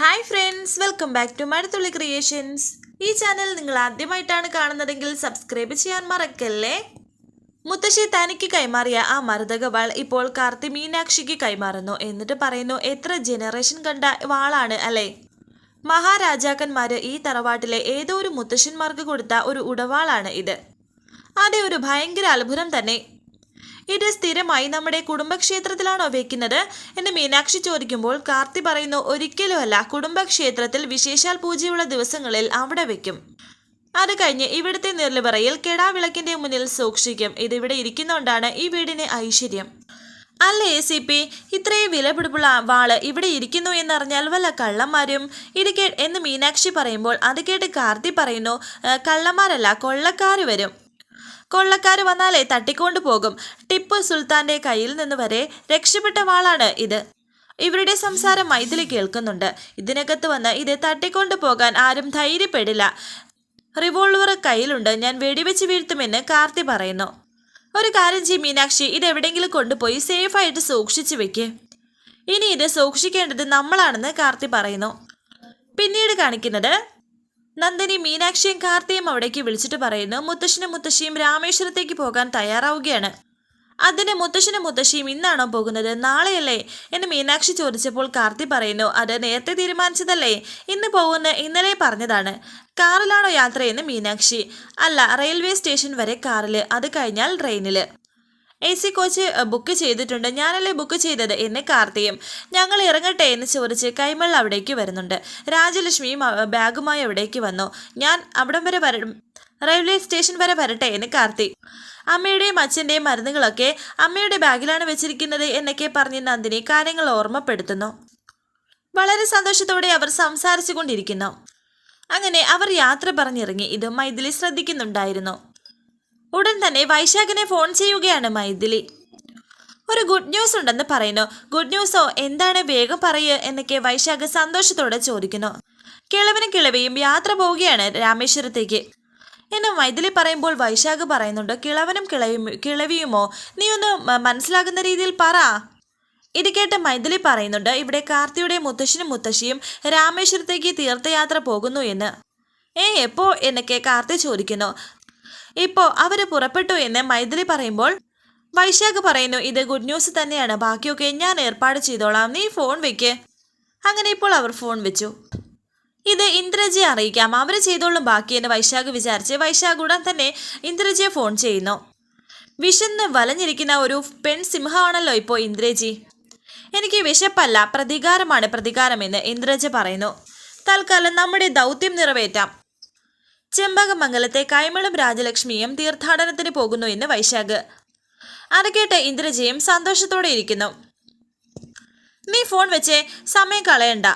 Hi friends welcome back to Mazhathulli creations ഈ channel നിങ്ങൾ ആദ്യമായിട്ടാണ് കാണുന്നതെങ്കിൽ സബ്സ്ക്രൈബ് ചെയ്യാൻ മറക്കല്ലേ? മുത്തശ്ശി തനിക്ക് കൈമാറിയ ആ മരുതക വാൾ ഇപ്പോൾ കാർത്തി മീനാക്ഷിക്ക് കൈമാറുന്നു. എന്നിട്ട് പറയുന്നു എത്ര ജനറേഷൻ കണ്ട വാളാണ് അല്ലേ? മഹാരാജാക്കന്മാര് ഈ തറവാട്ടിലെ ഏതോ ഒരു മുത്തശ്ശന്മാർക്ക് കൊടുത്ത ഒരു ഉടവാളാണ് ഇത്. അതെ ഒരു ഭയങ്കര അത്ഭുതം തന്നെ. ഇത് സ്ഥിരമായി നമ്മുടെ കുടുംബക്ഷേത്രത്തിലാണോ വെക്കുന്നത്? എന്ന് മീനാക്ഷി ചോദിക്കുമ്പോൾ കാർത്തി പറയുന്നു ഒരിക്കലുമല്ല കുടുംബക്ഷേത്രത്തിൽ വിശേഷാൽ പൂജയുള്ള ദിവസങ്ങളിൽ അവിടെ വെക്കും. അത് കഴിഞ്ഞ് ഇവിടുത്തെ നിർലിവറയിൽ കെടാവിളക്കിന്റെ മുന്നിൽ സൂക്ഷിക്കും. ഇതിവിടെ ഇരിക്കുന്നോണ്ടാണ് ഈ വീടിന് ഐശ്വര്യം. അല്ല എ സി പി? ഇത്രയും വിലപിടിപ്പുള്ള വാൾ ഇവിടെ ഇരിക്കുന്നു എന്നറിഞ്ഞാൽ വല്ല കള്ളന്മാരും ഇത് കേ എന്ന് മീനാക്ഷി പറയുമ്പോൾ അത് കേട്ട് കാർത്തി പറയുന്നു കള്ളന്മാരല്ല കൊള്ളക്കാർ വരും. കൊള്ളക്കാർ വന്നാലേ തട്ടിക്കൊണ്ടു പോകും. ടിപ്പു സുൽത്താന്റെ കയ്യിൽ നിന്ന് വരെ രക്ഷപ്പെട്ട വാളാണ് ഇത്. ഇവരുടെ സംസാരം മൈഥിലി കേൾക്കുന്നുണ്ട്. ഇതിനകത്ത് വന്ന് ഇത് തട്ടിക്കൊണ്ടു പോകാൻ ആരും ധൈര്യപ്പെടില്ല. റിവോൾവർ കയ്യിലുണ്ട്. ഞാൻ വെടിവെച്ച് വീഴ്ത്തുമെന്ന് കാർത്തി പറയുന്നു. ഒരു കാര്യം ചെയ്യും മീനാക്ഷി ഇത് എവിടെയെങ്കിലും കൊണ്ടുപോയി സേഫായിട്ട് സൂക്ഷിച്ചു വെക്ക്. ഇനി ഇത് സൂക്ഷിക്കേണ്ടത് നമ്മളാണെന്ന് കാർത്തി പറയുന്നു. പിന്നീട് കാണിക്കുന്നത് നന്ദിനി മീനാക്ഷിയും കാർത്തിയും അവിടേക്ക് വിളിച്ചിട്ട് പറയുന്നു മുത്തശ്ശനും മുത്തശ്ശിയും രാമേശ്വരത്തേക്ക് പോകാൻ തയ്യാറാവുകയാണ്. അതിന് മുത്തശ്ശനും മുത്തശ്ശിയും ഇന്നാണോ പോകുന്നത്? നാളെയല്ലേ? എന്ന് മീനാക്ഷി ചോദിച്ചപ്പോൾ കാർത്തി പറയുന്നു അത് നേരത്തെ തീരുമാനിച്ചതല്ലേ? ഇന്ന് പോകുന്ന ഇന്നലെ പറഞ്ഞതാണ്. കാറിലാണോ യാത്രയെന്ന് മീനാക്ഷി. അല്ല റെയിൽവേ സ്റ്റേഷൻ വരെ കാറിൽ അത് കഴിഞ്ഞാൽ ട്രെയിനിൽ എ സി കോച്ച് ബുക്ക് ചെയ്തിട്ടുണ്ട്. ഞാനല്ലേ ബുക്ക് ചെയ്തത്? എന്നെ കാർത്തിയും ഞങ്ങൾ ഇറങ്ങട്ടെ എന്ന് ചോദിച്ച് കൈമൾ അവിടേക്ക് വരുന്നുണ്ട്. രാജലക്ഷ്മിയും ബാഗുമായി അവിടേക്ക് വന്നു. ഞാൻ അവിടം വരെ വര റെയിൽവേ സ്റ്റേഷൻ വരെ വരട്ടെ എന്ന് കാർത്തി. അമ്മയുടെയും അച്ഛന്റെയും മരുന്നുകളൊക്കെ അമ്മയുടെ ബാഗിലാണ് വെച്ചിരിക്കുന്നത് എന്നൊക്കെ പറഞ്ഞ് നന്ദിനി കാര്യങ്ങൾ ഓർമ്മപ്പെടുത്തുന്നു. വളരെ സന്തോഷത്തോടെ അവർ സംസാരിച്ചു അങ്ങനെ അവർ യാത്ര പറഞ്ഞിറങ്ങി. ഇത് മൈഥിലി ശ്രദ്ധിക്കുന്നുണ്ടായിരുന്നു. ഉടൻ തന്നെ വൈശാഖിനെ ഫോൺ ചെയ്യുകയാണ് മൈഥിലി. ഒരു ഗുഡ് ന്യൂസ് ഉണ്ടെന്ന് പറയുന്നു. ഗുഡ് ന്യൂസോ എന്താണ് വേഗം പറയുക എന്നൊക്കെ വൈശാഖ് സന്തോഷത്തോടെ ചോദിക്കുന്നു. കിളവനും കിളവിയും യാത്ര പോവുകയാണ് രാമേശ്വരത്തേക്ക്. എന്ന് മൈഥിലി പറയുമ്പോൾ വൈശാഖ് പറയുന്നുണ്ട് കിളവനും കിളവിയും കിളവിയുമോ? നീ ഒന്ന് മനസ്സിലാകുന്ന രീതിയിൽ പറ. ഇത് കേട്ട് മൈഥിലി പറയുന്നുണ്ട് ഇവിടെ കാർത്തിയുടെ മുത്തശ്ശനും മുത്തശ്ശിയും രാമേശ്വരത്തേക്ക് തീർത്ഥയാത്ര പോകുന്നു എന്ന്. ഏ എപ്പോ? എന്നൊക്കെ കാർത്തി ചോദിക്കുന്നു. ഇപ്പോ അവർ പുറപ്പെട്ടു എന്ന് മൈഥിലി പറയുമ്പോൾ വൈശാഖ് പറയുന്നു ഇത് ഗുഡ് ന്യൂസ് തന്നെയാണ്. ബാക്കിയൊക്കെ ഞാൻ ഏർപ്പാട് ചെയ്തോളാം. നീ ഫോൺ വെക്ക്. അങ്ങനെ ഇപ്പോൾ അവർ ഫോൺ വെച്ചു. ഇത് ഇന്ദ്രജിയെ അറിയിക്കാം. അവർ ചെയ്തോളും ബാക്കിയെന്ന് വൈശാഖ് വിചാരിച്ച് വൈശാഖ് ഉടൻ തന്നെ ഇന്ദ്രജിയെ ഫോൺ ചെയ്യുന്നു. വിശന്ന് വലഞ്ഞിരിക്കുന്ന ഒരു പെൺ സിംഹമാണല്ലോ ഇപ്പോൾ ഇന്ദ്രജി. എനിക്ക് വിശപ്പല്ല. പ്രതികാരമാണ് പ്രതികാരമെന്ന് ഇന്ദ്രജ പറയുന്നു. തൽക്കാലം നമ്മുടെ ദൗത്യം നിറവേറ്റാം. ചെമ്പകമംഗലത്തെ കൈമളും രാജലക്ഷ്മിയും തീർത്ഥാടനത്തിന് പോകുന്നു എന്ന് വൈശാഖ്. അരക്കേട്ട് ഇന്ദ്രജിയും സന്തോഷത്തോടെ ഇരിക്കുന്നു. നീ ഫോൺ വെച്ചേ സമയം കളയണ്ട.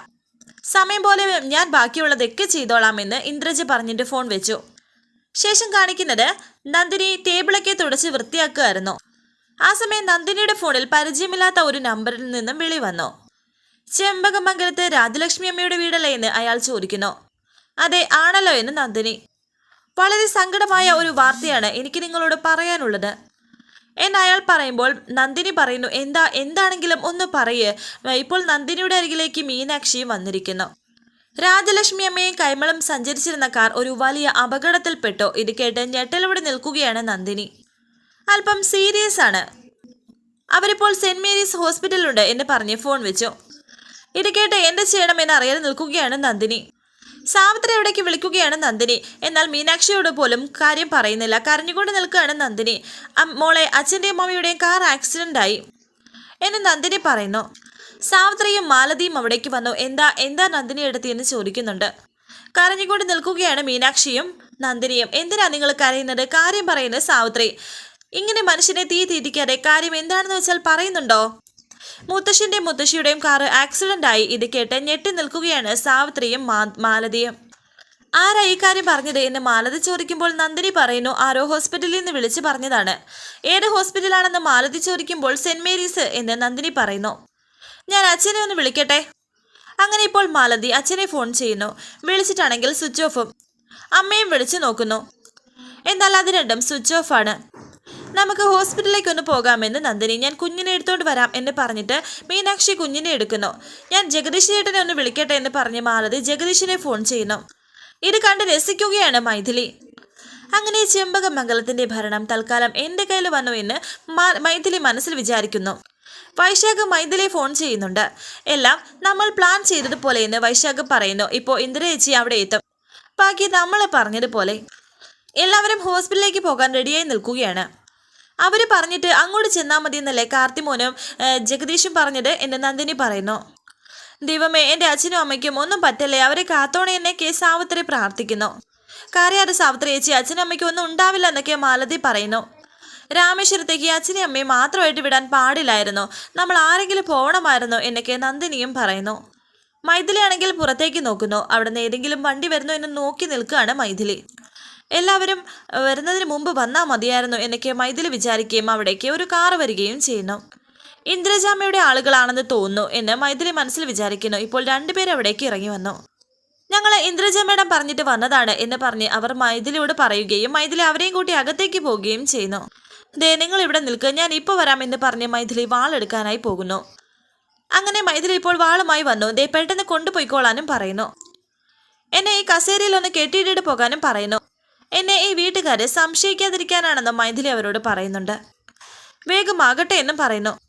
സമയം പോലെ ഞാൻ ബാക്കിയുള്ളതൊക്കെ ചെയ്തോളാമെന്ന് ഇന്ദ്രജ പറഞ്ഞിട്ട് ഫോൺ വെച്ചു. ശേഷം കാണിക്കുന്നത് നന്ദിനി ടേബിളൊക്കെ തുടച്ച് വൃത്തിയാക്കുമായിരുന്നു ആ സമയം നന്ദിനിയുടെ ഫോണിൽ പരിചയമില്ലാത്ത ഒരു നമ്പറിൽ നിന്നും വിളി വന്നു. ചെമ്പകമംഗലത്ത് രാജലക്ഷ്മി അമ്മയുടെ വീടല്ലേ? എന്ന് അയാൾ ചോദിക്കുന്നു. അതെ ആണല്ലോ എന്ന് നന്ദിനി. വളരെ സങ്കടമായ ഒരു വാർത്തയാണ് എനിക്ക് നിങ്ങളോട് പറയാനുള്ളത്. എന്ന് അയാൾ പറയുമ്പോൾ നന്ദിനി പറയുന്നു എന്താ എന്താണെങ്കിലും ഒന്ന് പറയേ. ഇപ്പോൾ നന്ദിനിയുടെ അരികിലേക്ക് മീനാക്ഷിയും വന്നിരിക്കുന്നു. രാജലക്ഷ്മി അമ്മയും കൈമളും സഞ്ചരിച്ചിരുന്ന കാർ ഒരു വലിയ അപകടത്തിൽപ്പെട്ടു. ഇത് കേട്ട് ഞെട്ടലോടെ നിൽക്കുകയാണ് നന്ദിനി. അല്പം സീരിയസ് ആണ്. അവരിപ്പോൾ സെന്റ് മേരീസ് ഹോസ്പിറ്റലിലുണ്ട് എന്ന് പറഞ്ഞ് ഫോൺ വെച്ചു. ഇത് കേട്ട് എന്ത് ചെയ്യണമെന്ന് അറിയാതെ നിൽക്കുകയാണ് നന്ദിനി. സാവിത്രി അവിടേക്ക് വിളിക്കുകയാണ് നന്ദിനി. എന്നാൽ മീനാക്ഷിയോട് പോലും കാര്യം പറയുന്നില്ല. കരഞ്ഞുകൊണ്ട് നിൽക്കുകയാണ് നന്ദിനി. മോളെ അച്ഛന്റെയും അമ്മയുടെയും കാർ ആക്സിഡന്റ് ആയി. എന്ന് നന്ദിനി പറയുന്നു. സാവിത്രിയും മാലതിയും അവിടേക്ക് വന്നു. എന്താ എന്താ നന്ദിനി എടുത്തി എന്ന് ചോദിക്കുന്നുണ്ട്. കരഞ്ഞുകൊണ്ട് നിൽക്കുകയാണ് മീനാക്ഷിയും നന്ദിനിയും. എന്തിനാ നിങ്ങൾ കരയുന്നത്? കാര്യം പറയുന്നത് സാവിത്രി. ഇങ്ങനെ മനുഷ്യനെ തീ തീറ്റിക്കാതെ കാര്യം എന്താണെന്ന് വെച്ചാൽ പറയുന്നുണ്ടോ? മുത്തശ്ശിന്റെയും മുത്തശ്ശിയുടെയും കാറ് ആക്സിഡന്റ് ആയി ഇത് കേട്ട് ഞെട്ടി നിൽക്കുകയാണ് സാവിത്രിയും മാലതിയും. ആരാ ഈ കാര്യം പറഞ്ഞത്? എന്ന് മാലതി ചോദിക്കുമ്പോൾ നന്ദിനി പറയുന്നു ആരോ ഹോസ്പിറ്റലിൽ നിന്ന് വിളിച്ചു പറഞ്ഞതാണ്. ഏത് ഹോസ്പിറ്റലാണെന്ന് മാലതി ചോദിക്കുമ്പോൾ സെന്റ് മേരീസ് എന്ന് നന്ദിനി പറയുന്നു. ഞാൻ അച്ഛനെ ഒന്ന് വിളിക്കട്ടെ? അങ്ങനെ ഇപ്പോൾ മാലതി അച്ഛനെ ഫോൺ ചെയ്യുന്നു. വിളിച്ചിട്ടാണെങ്കിൽ സ്വിച്ച് ഓഫും. അമ്മയും വിളിച്ചു നോക്കുന്നു. എന്നാൽ അത് രണ്ടും സ്വിച്ച് ഓഫാണ്. നമുക്ക് ഹോസ്പിറ്റലിലേക്ക് ഒന്ന് പോകാമെന്ന് നന്ദിനി ഞാൻ കുഞ്ഞിനെ എടുത്തോണ്ട് വരാം എന്ന് പറഞ്ഞിട്ട് മീനാക്ഷി കുഞ്ഞിനെ എടുക്കുന്നു. ഞാൻ ജഗദീഷ് ചേട്ടനെ ഒന്ന് വിളിക്കട്ടെ എന്ന് പറഞ്ഞ് മാലതി ജഗദീഷിനെ ഫോൺ ചെയ്യുന്നു. ഇത് കണ്ട് രസിക്കുകയാണ് മൈഥിലി. അങ്ങനെ ചെമ്പകമംഗലത്തിന്റെ ഭരണം തൽക്കാലം എന്റെ കയ്യിൽ വന്നു എന്ന് മൈഥിലി മനസ്സിൽ വിചാരിക്കുന്നു. വൈശാഖ് മൈഥിലി ഫോൺ ചെയ്യുന്നുണ്ട്. എല്ലാം നമ്മൾ പ്ലാൻ ചെയ്തതുപോലെ എന്ന് വൈശാഖ് പറയുന്നു. ഇപ്പോൾ ഇന്ദിരേച്ചി അവിടെ എത്തും. ബാക്കി നമ്മൾ പറഞ്ഞതുപോലെ എല്ലാവരും ഹോസ്പിറ്റലിലേക്ക് പോകാൻ റെഡിയായി നിൽക്കുകയാണ്. അവർ പറഞ്ഞിട്ട് അങ്ങോട്ട് ചെന്നാൽ മതി എന്നല്ലേ കാർത്തിമോനും ജഗദീഷും പറഞ്ഞത് എന്ന് നന്ദിനി പറയുന്നു. ദൈവമേ എന്റെ അച്ഛനും അമ്മയ്ക്കും ഒന്നും പറ്റല്ലേ? അവരെ കാത്തോണെ എന്നെ കെ സാവിത്രി പ്രാർത്ഥിക്കുന്നു. കാര്യാതെ സാവിത്രി ചേച്ചി അച്ഛനും അമ്മയ്ക്കും ഒന്നും ഉണ്ടാവില്ല എന്നൊക്കെ മാലതി പറയുന്നു. രാമേശ്വരത്തേക്ക് അച്ഛനെയും അമ്മയും മാത്രമായിട്ട് വിടാൻ പാടില്ലായിരുന്നു. നമ്മൾ ആരെങ്കിലും പോകണമായിരുന്നു എന്നൊക്കെ നന്ദിനിയും പറയുന്നു. മൈഥിലി ആണെങ്കിൽ പുറത്തേക്ക് നോക്കുന്നു. അവിടുന്ന് ഏതെങ്കിലും വണ്ടി വരുന്നു എന്ന് നോക്കി നിൽക്കുകയാണ് മൈഥിലി. എല്ലാവരും വരുന്നതിന് മുമ്പ് വന്നാൽ മതിയായിരുന്നു എന്നൊക്കെ മൈഥിലി വിചാരിക്കുകയും അവിടേക്ക് ഒരു കാർ വരികയും ചെയ്യുന്നു. ഇന്ദ്രജാമയുടെ ആളുകളാണെന്ന് തോന്നുന്നു എന്ന് മൈഥിലി മനസ്സിൽ വിചാരിക്കുന്നു. ഇപ്പോൾ രണ്ടുപേരും അവിടേക്ക് ഇറങ്ങി വന്നു. ഞങ്ങൾ ഇന്ദ്രജ മേഡം പറഞ്ഞിട്ട് വന്നതാണ് എന്ന് പറഞ്ഞ് അവർ മൈഥിലിയോട് പറയുകയും മൈഥിലി അവരെയും കൂട്ടി അകത്തേക്ക് പോവുകയും ചെയ്യുന്നു. ദേ നിങ്ങൾ ഇവിടെ നിൽക്കുക ഞാൻ ഇപ്പോൾ വരാം എന്ന് പറഞ്ഞ് മൈഥിലി വാളെടുക്കാനായി പോകുന്നു. അങ്ങനെ മൈഥിലി ഇപ്പോൾ വാളുമായി വന്നു. ദേ പെട്ടെന്ന് കൊണ്ടുപോയിക്കോളാനും പറയുന്നു. എന്നെ ഈ കസേരയിൽ ഒന്ന് കെട്ടിയിട്ടിട്ട് പോകാനും പറയുന്നു. എന്നെ ഈ വീട്ടുകാരെ സംശയിക്കാതിരിക്കാനാണെന്ന് മൈഥിലി അവരോട് പറയുന്നുണ്ട്. വേഗമാകട്ടെ എന്നും പറയുന്നു.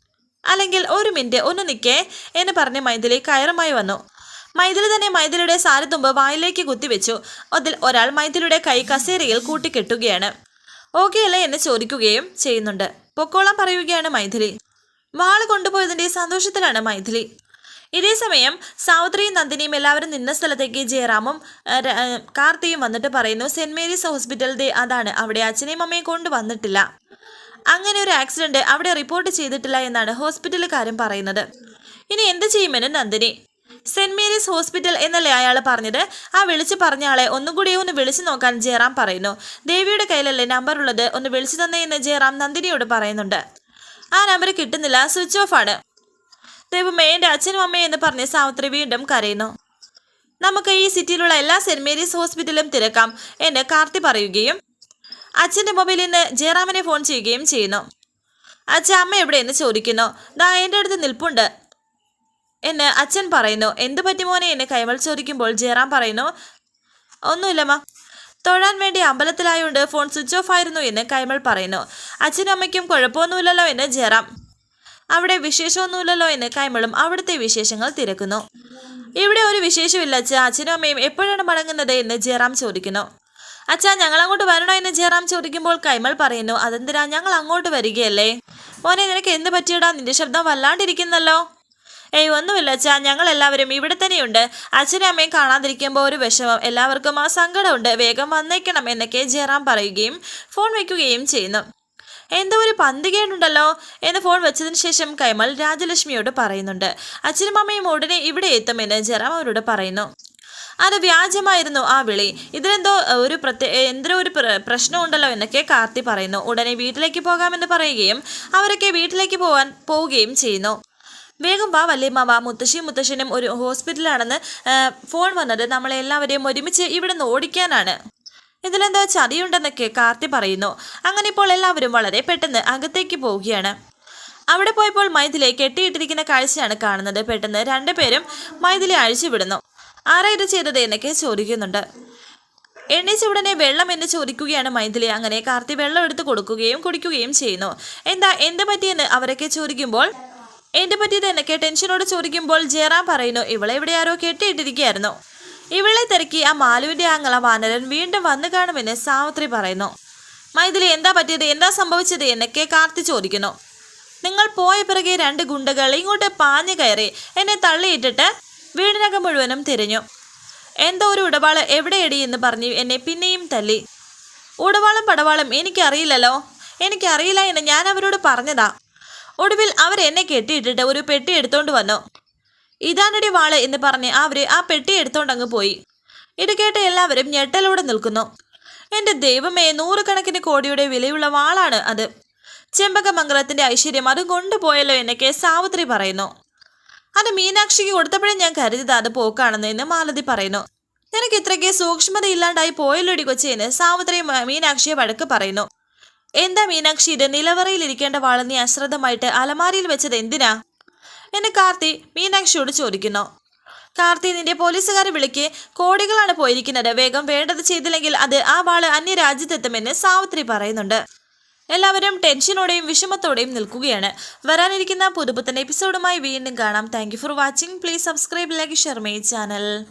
അല്ലെങ്കിൽ ഒരു മിനിറ്റ് ഒന്ന് നിൽക്കേ എന്ന് പറഞ്ഞ് മൈഥിലി കയറുമായി വന്നു. മൈഥിലി തന്നെ മൈഥിലിയുടെ സാരത്തുമ്പ് വായിലേക്ക് കുത്തിവെച്ചു. അതിൽ ഒരാൾ മൈഥിലിയുടെ കൈ കസേരയിൽ കൂട്ടിക്കെട്ടുകയാണ്. ഓക്കെ അല്ലേ എന്ന് ചോദിക്കുകയും ചെയ്യുന്നുണ്ട്. പൊക്കോളം പറയുകയാണ് മൈഥിലി. വാൾ കൊണ്ടുപോയതിന്റെ സന്തോഷത്തിലാണ് മൈഥിലി. ഇതേ സമയം സാവിത്രിയും നന്ദിനിയും എല്ലാവരും നിന്ന സ്ഥലത്തേക്ക് ജയറാമും കാർത്തിയും വന്നിട്ട് പറയുന്നു സെന്റ് മേരീസ് ഹോസ്പിറ്റൽ ദേ അതാണ്. അവിടെ അച്ഛനെയും അമ്മയും കൊണ്ടുവന്നിട്ടില്ല അങ്ങനെ ഒരു ആക്സിഡന്റ് അവിടെ റിപ്പോർട്ട് ചെയ്തിട്ടില്ല എന്നാണ് ഹോസ്പിറ്റലുകാരൻ പറയുന്നത്. ഇനി എന്ത് ചെയ്യുമെന്ന് നന്ദിനി? സെന്റ് മേരീസ് ഹോസ്പിറ്റൽ എന്നല്ലേ അയാൾ പറഞ്ഞത്? ആ വിളിച്ചു പറഞ്ഞ ആളെ ഒന്നുകൂടി ഒന്ന് വിളിച്ചു നോക്കാൻ ജയറാം പറയുന്നു. ദേവിയുടെ കയ്യിലല്ലേ നമ്പർ ഉള്ളത്? ഒന്ന് വിളിച്ചു തന്നേ എന്ന് ജയറാം നന്ദിനിയോട് പറയുന്നുണ്ട്. ആ നമ്പർ കിട്ടുന്നില്ല. സ്വിച്ച് ഓഫ് ആണ്. ദൈവമേ എന്റെ അച്ഛനും അമ്മയും എന്ന് പറഞ്ഞ് സാവിത്രി വീണ്ടും കരയുന്നു. നമുക്ക് ഈ സിറ്റിയിലുള്ള എല്ലാ സെന്റ് മേരീസ് ഹോസ്പിറ്റലും തിരക്കാം എന്ന് കാർത്തി പറയുകയും അച്ഛന്റെ മൊബൈലിൽ നിന്ന് ജയറാമിനെ ഫോൺ ചെയ്യുകയും ചെയ്യുന്നു. അച്ഛൻ അമ്മ എവിടെയെന്ന് ചോദിക്കുന്നു. ദാ എന്റെ അടുത്ത് നിൽപ്പുണ്ട് എന്ന് അച്ഛൻ പറയുന്നു. എന്ത് പറ്റി മോനെ എന്ന് കൈമൾ ചോദിക്കുമ്പോൾ ജയറാം പറയുന്നു. ഒന്നുമില്ലമ്മ തൊഴാൻ വേണ്ടി അമ്പലത്തിലായോണ്ട് ഫോൺ സ്വിച്ച് ഓഫ് ആയിരുന്നു എന്ന് കൈമൾ പറയുന്നു. അച്ഛനും അമ്മയ്ക്കും കുഴപ്പമൊന്നുമില്ലല്ലോ എന്ന് ജയറാം അവിടെ വിശേഷമൊന്നുമില്ലല്ലോ എന്ന് കൈമളും അവിടുത്തെ വിശേഷങ്ങൾ തിരക്കുന്നു. ഇവിടെ ഒരു വിശേഷമില്ല അച്ഛ. അച്ഛനും അമ്മയും എപ്പോഴാണ് മടങ്ങുന്നത് എന്ന് ജയറാം ചോദിക്കുന്നു. അച്ഛാ ഞങ്ങൾ അങ്ങോട്ട് വരണോ എന്ന് ജയറാം ചോദിക്കുമ്പോൾ കൈമൾ പറയുന്നു അതെന്തിനാ? ഞങ്ങൾ അങ്ങോട്ട് വരികയല്ലേ? മോനെ നിനക്ക് എന്ത് പറ്റിയടാ? നിന്റെ ശബ്ദം വല്ലാണ്ടിരിക്കുന്നല്ലോ. ഏയ് ഒന്നുമില്ല അച്ഛാ. ഞങ്ങൾ എല്ലാവരും ഇവിടെ തന്നെയുണ്ട്. അച്ഛനും അമ്മയും കാണാതിരിക്കുമ്പോൾ ഒരു വിഷമം. എല്ലാവർക്കും ആ സങ്കടമുണ്ട്. വേഗം വന്നേക്കണം എന്നൊക്കെ ജയറാം പറയുകയും ഫോൺ വയ്ക്കുകയും ചെയ്യുന്നു. എന്തോ ഒരു പന്തികേടുണ്ടല്ലോ എന്ന് ഫോൺ വെച്ചതിന് ശേഷം കൈമൾ രാജലക്ഷ്മിയോട് പറയുന്നുണ്ട്. അച്ഛനും അമ്മയും ഉടനെ ഇവിടെ എത്തുമെന്ന് ജറാം അവരോട് പറയുന്നു. അത് വ്യാജമായിരുന്നു ആ വിളി. ഇതിലെന്തോ ഒരു പ്രത്യേക എന്തോ ഒരു പ്രശ്നം പ്രശ്നമുണ്ടല്ലോ എന്നൊക്കെ കാർത്തി പറയുന്നു. ഉടനെ വീട്ടിലേക്ക് പോകാമെന്ന് പറയുകയും അവരൊക്കെ വീട്ടിലേക്ക് പോകാൻ പോവുകയും ചെയ്യുന്നു. വേഗം വാ വല്യമ്മ വാ. മുത്തശ്ശിയും മുത്തശ്ശനും ഒരു ഹോസ്പിറ്റലാണെന്ന് ഫോൺ വന്നത് നമ്മളെല്ലാവരെയും ഒരുമിച്ച് ഇവിടെ നിന്ന് ഓടിക്കാനാണ്. ഇതിലെന്തോ ചതിയുണ്ടെന്നൊക്കെ കാർത്തി പറയുന്നു. അങ്ങനെ ഇപ്പോൾ എല്ലാവരും വളരെ പെട്ടെന്ന് അകത്തേക്ക് പോവുകയാണ്. അവിടെ പോയപ്പോൾ മൈഥിലെ കെട്ടിയിട്ടിരിക്കുന്ന കാഴ്ചയാണ് കാണുന്നത്. പെട്ടെന്ന് രണ്ടുപേരും മൈഥിലെ അഴിച്ചുവിടുന്നു. ആരാ ഇത് ചെയ്തത്? എന്നൊക്കെ ചോദിക്കുന്നുണ്ട്. എണ്ണീച്ച ഉടനെ വെള്ളം എന്ന് ചോദിക്കുകയാണ് മൈഥിലി. അങ്ങനെ കാർത്തി വെള്ളം എടുത്ത് കൊടുക്കുകയും കുടിക്കുകയും ചെയ്യുന്നു. എന്താ എന്ത് പറ്റിയെന്ന് അവരൊക്കെ ചോദിക്കുമ്പോൾ എന്ത് പറ്റിയത്? എന്നൊക്കെ ടെൻഷനോട് ചോദിക്കുമ്പോൾ ജയറാം പറയുന്നു ഇവളെ ഇവിടെ കെട്ടിയിട്ടിരിക്കുകയായിരുന്നു. ഇവളെ തിരക്കി ആ മാലുവിന്റെ ആങ്ങള വാനരൻ വീണ്ടും വന്നു കാണുമെന്ന് സാവിത്രി പറയുന്നു. മൈഥിലി എന്താ പറ്റിയത്? എന്താ സംഭവിച്ചത്? എന്നൊക്കെ കാർത്തി ചോദിക്കുന്നു. നിങ്ങൾ പോയ പിറകെ രണ്ട് ഗുണ്ടകൾ ഇങ്ങോട്ട് പാഞ്ഞു കയറി എന്നെ തള്ളിയിട്ടിട്ട് വീടിനകം മുഴുവനും തിരിഞ്ഞു. എന്തോ ഒരു ഉടവാൾ എവിടെയടി എന്ന് പറഞ്ഞ് എന്നെ പിന്നെയും തല്ലി. ഉടവാളും പടവാളും എനിക്കറിയില്ലല്ലോ. എനിക്കറിയില്ല എന്ന് ഞാൻ അവരോട് പറഞ്ഞതാ. ഒടുവിൽ അവരെന്നെ കെട്ടിയിട്ടിട്ട് ഒരു പെട്ടി എടുത്തോണ്ട് വന്നു. ഇതാണടി വാൾ എന്ന് പറഞ്ഞ് അവർ ആ പെട്ടി എടുത്തോണ്ട് അങ്ങ് പോയി. ഇത് കേട്ട് എല്ലാവരും ഞെട്ടലോടെ നിൽക്കുന്നു. എന്റെ ദൈവമേ നൂറുകണക്കിന് കോടിയുടെ വിലയുള്ള വാളാണ് അത്. ചെമ്പകമംഗലത്തിന്റെ ഐശ്വര്യം അത് കൊണ്ടുപോയല്ലോ എന്നൊക്കെ സാവിത്രി പറയുന്നു. അത് മീനാക്ഷിക്ക് കൊടുത്തപ്പോഴേ ഞാൻ കരുതിയത് അത് പോക്കാണെന്ന് എന്ന് മാലതി പറയുന്നു. നിനക്ക് ഇത്രയ്ക്ക് സൂക്ഷ്മത ഇല്ലാണ്ടായി പോയല്ലോടി കൊച്ചേന്ന് സാവിത്രി മീനാക്ഷിയെ വഴക്ക് പറയുന്നു. എന്താ മീനാക്ഷി ഇത് നിലവറയിൽ ഇരിക്കേണ്ട നീ അശ്രദ്ധമായിട്ട് അലമാരിയിൽ വെച്ചത് എന്തിനാ? എന്നെ കാർത്തി മീനാക്ഷിയോട് ചോദിക്കുന്നു. കാർത്തി നിന്റെ പോലീസുകാരെ വിളിക്ക്. കോടികളാണ് പോയിരിക്കുന്നത്. വേഗം വേണ്ടത് ചെയ്തില്ലെങ്കിൽ അത് ആ വാൾ അന്യരാജ്യത്തെത്തുമെന്ന് സാവിത്രി പറയുന്നുണ്ട്. എല്ലാവരും ടെൻഷനോടെയും വിഷമത്തോടെയും നിൽക്കുകയാണ്. വരാനിരിക്കുന്ന പുതുപുത്തൻ എപ്പിസോഡുമായി വീണ്ടും കാണാം. Thank for watching please subscribe like share my channel